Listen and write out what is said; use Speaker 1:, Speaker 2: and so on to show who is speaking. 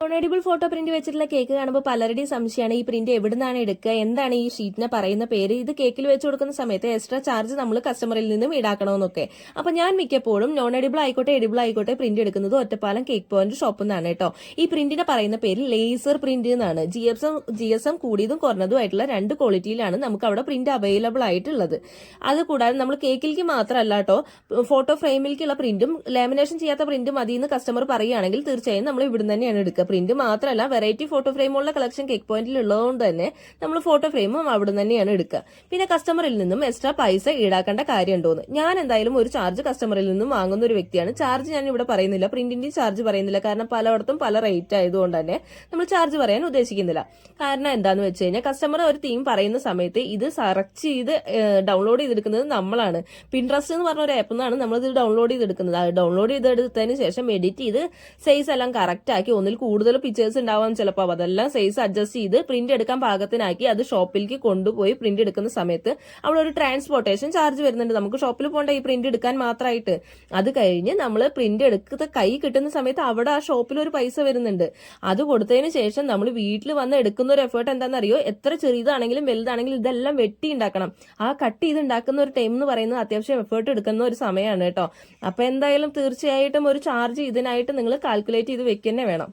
Speaker 1: ഡോണേഡിബിൾ photo print വെച്ചിട്ടുള്ള cake കാണുമ്പോൾ പലരുടെയും സംശയമാണ് ഈ പ്രിന്റ് എവിടുന്നാണ് എടുക്കുക? എന്താണ് ഈ ഷീറ്റിനെ പറയുന്ന പേര്? ഇത് കേക്കിൽ വെച്ച് കൊടുക്കുന്ന സമയത്ത് എക്സ്ട്രാ ചാർജ് നമ്മൾ കസ്റ്റമറിൽ നിന്നും ഈടാക്കണമെന്നൊക്കെ. അപ്പൊ ഞാൻ മിക്കപ്പോഴും നോൺ എഡിബിൾ ആയിക്കോട്ടെ എഡിബിൾ ആയിക്കോട്ടെ പ്രിന്റ് എടുക്കുന്നത് ഒറ്റപ്പാലം കേക്ക് പോയിന്റ് ഷോപ്പിൽ നിന്നാണ് കേട്ടോ. ഈ പ്രിന്റിനെ പറയുന്ന പേര് ലേസർ പ്രിന്റ് എന്നാണ് G S M G S M കൂടിയതും കുറഞ്ഞതുമായിട്ടുള്ള രണ്ട് ക്വാളിറ്റിയിലാണ് നമുക്ക് അവിടെ പ്രിന്റ് അവൈലബിൾ ആയിട്ടുള്ളത്. അത് കൂടാതെ നമ്മൾ കേക്കിലേക്ക് മാത്രമല്ല കേട്ടോ ഫോട്ടോ ഫ്രെയിമിലേക്കുള്ള പ്രിന്റും ലാമിനേഷൻ ചെയ്യാത്ത പ്രിന്റും മതി എന്ന് കസ്റ്റമർ പറയുകയാണെങ്കിൽ തീർച്ചയായും നമ്മൾ ഇവിടുന്ന് തന്നെയാണ് എടുക്കുക. പ്രിന്റ് മാത്രമല്ല വെറൈറ്റി ഫോട്ടോ ഫ്രെയിമുള്ള കളക്ഷൻ കേക്ക് പോയിന്റിൽ ഉള്ളതുകൊണ്ട് തന്നെ നമ്മൾ ഫോട്ടോ ഫ്രെയിമും അവിടെ തന്നെയാണ് എടുക്കുക. പിന്നെ കസ്റ്റമറിൽ നിന്നും എക്സ്ട്രാ പൈസ ഈടാക്കേണ്ട കാര്യമുണ്ടോന്ന് ഞാൻ എന്തായാലും ഒരു ചാർജ് കസ്റ്റമറിൽ നിന്നും വാങ്ങുന്ന ഒരു വ്യക്തിയാണ്. ചാർജ് ഞാൻ ഇവിടെ പറയുന്നില്ല. പ്രിന്റിന്റെ ചാർജ് പറയുന്നില്ല. കാരണം പലയിടത്തും പല റേറ്റ് ആയതുകൊണ്ട് തന്നെ നമ്മൾ ചാർജ് പറയാൻ ഉദ്ദേശിക്കുന്നില്ല. കാരണം എന്താന്ന് വെച്ച് കഴിഞ്ഞാൽ കസ്റ്റമർ ഒരു തീം പറയുന്ന സമയത്ത് ഇത് സെർച്ച് ചെയ്ത് ഡൗൺലോഡ് ചെയ്തെടുക്കുന്നത് നമ്മളാണ്. പിൻട്രസ്റ്റ് എന്ന് പറഞ്ഞ ഒരു ആപ്പിൽ നിന്നാണ് നമ്മൾ ഇത് ഡൗൺലോഡ് ചെയ്തെടുക്കുന്നത് ഡൗൺലോഡ് ചെയ്തെടുത്തതിന് ശേഷം എഡിറ്റ് ചെയ്ത് സൈസ് എല്ലാം കറക്റ്റ് ആക്കി ഒന്നിൽ കൂടുതൽ പിക്ചേഴ്സ് ഉണ്ടാവാം ചിലപ്പോൾ അതെല്ലാം സൈസ് അഡ്ജസ്റ്റ് ചെയ്ത് പ്രിന്റ് എടുക്കാൻ പാകത്തിനാക്കി അത് ഷോപ്പിലേക്ക് കൊണ്ടുപോയി പ്രിന്റ് എടുക്കുന്ന സമയത്ത് അവിടെ ഒരു ട്രാൻസ്പോർട്ടേഷൻ ചാർജ് വരുന്നുണ്ട്. നമുക്ക് ഷോപ്പിൽ പോകേണ്ട ഈ പ്രിന്റ് എടുക്കാൻ മാത്രമായിട്ട് അത് കഴിഞ്ഞ് നമ്മൾ പ്രിന്റ് എടുക്കുന്ന കൈ കിട്ടുന്ന സമയത്ത് അവിടെ ആ ഷോപ്പിൽ ഒരു പൈസ വരുന്നുണ്ട്. അത് കൊടുത്തതിന് ശേഷം നമ്മൾ വീട്ടിൽ വന്ന് എടുക്കുന്ന ഒരു എഫേർട്ട് എന്താണെന്നറിയോ? എത്ര ചെറിയതാണെങ്കിലും വലുതാണെങ്കിലും ഇതെല്ലാം വെട്ടി ഉണ്ടാക്കണം. ആ കട്ട് ചെയ്ത് ഉണ്ടാക്കുന്ന ഒരു ടൈം എന്ന് പറയുന്നത് അത്യാവശ്യം എഫേർട്ട് എടുക്കുന്ന ഒരു സമയമാണ് കേട്ടോ. അപ്പൊ എന്തായാലും തീർച്ചയായിട്ടും ഒരു ചാർജ് ഇതിനായിട്ട് നിങ്ങൾ കാൽക്കുലേറ്റ് ചെയ്ത് വെക്കുക തന്നെ വേണം.